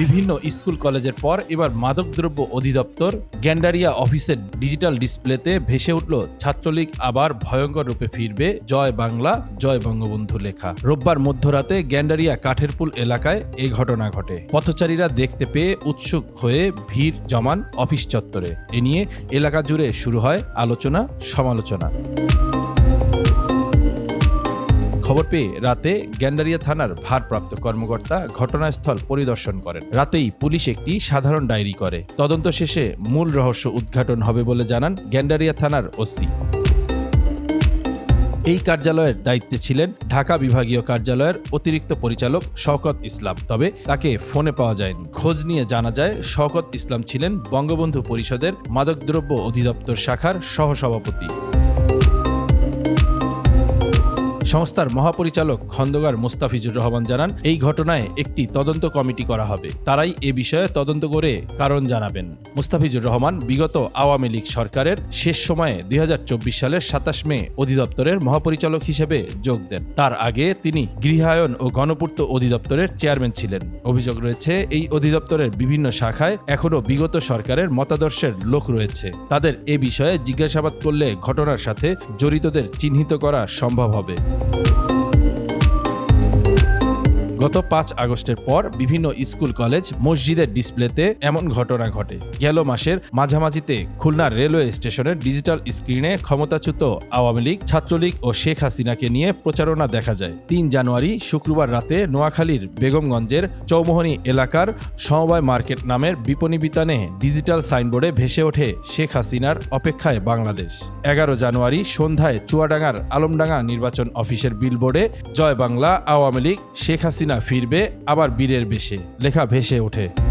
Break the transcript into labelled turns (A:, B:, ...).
A: বিভিন্ন স্কুল কলেজের পর এবার মাদকদ্রব্য অধিদপ্তর গ্যান্ডারিয়া অফিসের ডিজিটাল ডিসপ্লেতে ভেসে উঠল ছাত্রলীগ আবার ভয়ঙ্কর রূপে ফিরবে জয় বাংলা, জয় বঙ্গবন্ধু লেখা। রোববার মধ্যরাতে গ্যান্ডারিয়া কাঠেরপুল এলাকায় এই ঘটনা ঘটে। পথচারীরা দেখতে পেয়ে উৎসুক হয়ে ভিড় জমান অফিস চত্বরে। এ নিয়ে এলাকা জুড়ে শুরু হয় আলোচনা সমালোচনা খবর পেয়ে রাতে গ্যান্ডারিয়া থানার ভারপ্রাপ্ত কর্মকর্তা ঘটনাস্থল পরিদর্শন করেন। রাতেই পুলিশ একটি সাধারণ ডায়েরি করে। তদন্ত শেষে মূল রহস্য উদ্ঘাটন হবে বলে জানান গ্যান্ডারিয়া থানার ওসি। এই কার্যালয়ের দায়িত্বে ছিলেন ঢাকা বিভাগীয় কার্যালয়ের অতিরিক্ত পরিচালক শওকত ইসলাম। তবে তাকে ফোনে পাওয়া যায়নি। খোঁজ নিয়ে জানা যায়, শওকত ইসলাম ছিলেন বঙ্গবন্ধু পরিষদের মাদকদ্রব্য অধিদপ্তর শাখার সহসভাপতি। সংস্থার মহাপরিচালক খন্দকার মোস্তাফিজুর রহমান জানান, এই ঘটনায় একটি তদন্ত কমিটি করা হবে। তারাই এ বিষয়ে তদন্ত করে কারণ জানাবেন। মোস্তাফিজুর রহমান বিগত আওয়ামী লীগ সরকারের শেষ সময়ে দুই হাজার চব্বিশ সালের সাতাশ মে অধিদপ্তরের মহাপরিচালক হিসেবে যোগ দেন। তার আগে তিনি গৃহায়ন ও গণপূর্ত অধিদপ্তরের চেয়ারম্যান ছিলেন। অভিযোগ রয়েছে, এই অধিদপ্তরের বিভিন্ন শাখায় এখনও বিগত সরকারের মতাদর্শের লোক রয়েছে। তাদের এ বিষয়ে জিজ্ঞাসাবাদ করলে ঘটনার সাথে জড়িতদের চিহ্নিত করা সম্ভব হবে। you গত পাঁচ আগস্টের পর বিভিন্ন স্কুল কলেজ মসজিদের ডিসপ্লেতে এমন ঘটনা ঘটে। গেল মাসের মাঝামাঝিতে খুলনা রেলওয়ে স্টেশনের ডিজিটাল স্ক্রিনে ক্ষমতাচ্যুত আওয়ামী লীগ, ছাত্রলীগ ও শেখ হাসিনাকে নিয়ে প্রচারণা দেখা যায়। তিন জানুয়ারি শুক্রবার রাতে নোয়াখালীর বেগমগঞ্জের চৌমোহনী এলাকার সমবায় মার্কেট নামের বিপণী বিতানে ডিজিটাল সাইনবোর্ডে ভেসে ওঠে শেখ হাসিনার অপেক্ষায় বাংলাদেশ। এগারো জানুয়ারি সন্ধ্যায় চুয়াডাঙ্গার আলমডাঙ্গা নির্বাচন অফিসের বিলবোর্ডে জয় বাংলা আওয়ামী লীগ, শেখ হাসিনা ফিরবে আবার বীরের বেশে। লেখা ভেসে ওঠে।